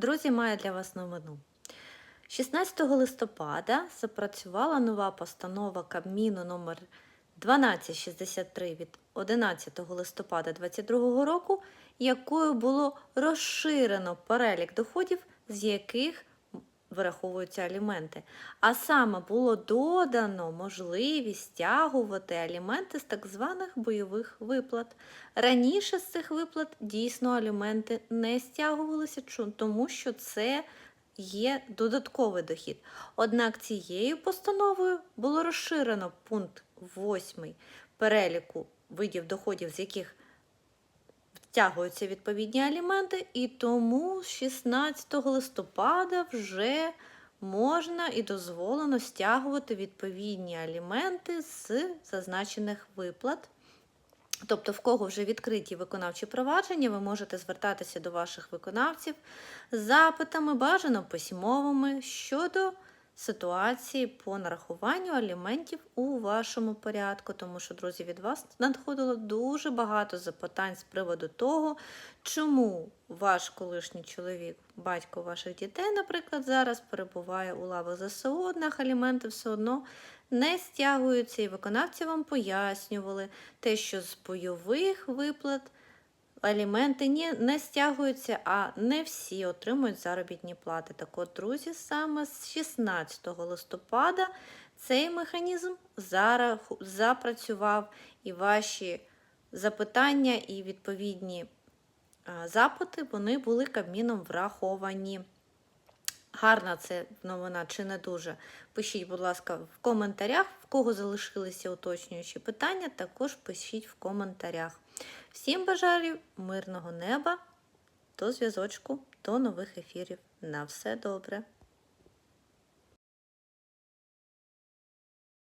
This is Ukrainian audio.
Друзі, маю для вас новину. 16 листопада запрацювала нова постанова Кабміну номер 1263 від 11 листопада 2022 року, якою було розширено перелік доходів, з яких вираховуються аліменти. А саме було додано можливість стягувати аліменти з так званих бойових виплат. Раніше з цих виплат дійсно аліменти не стягувалися, тому що це є додатковий дохід. Однак цією постановою було розширено пункт 8 переліку видів доходів, з яких втягуються відповідні аліменти, і тому з 16 листопада вже можна і дозволено стягувати відповідні аліменти з зазначених виплат. Тобто, в кого вже відкриті виконавчі провадження, ви можете звертатися до ваших виконавців з запитами, бажано письмовими щодо ситуації по нарахуванню аліментів у вашому порядку. Тому що, друзі, від вас надходило дуже багато запитань з приводу того, чому ваш колишній чоловік, батько ваших дітей, наприклад, зараз перебуває у лавах ЗСУ, однак аліменти все одно не стягуються, і виконавці вам пояснювали те, що з бойових виплат аліменти ні, не стягуються, а не всі отримують заробітні плати. Так от, друзі, саме з 16 листопада цей механізм запрацював, і ваші запитання і відповідні запити вони були Кабміном враховані. Гарна це новина чи не дуже? Пишіть, будь ласка, в коментарях. В кого залишилися уточнюючі питання, також пишіть в коментарях. Всім бажаю мирного неба, до зв'язочку, до нових ефірів. На все добре!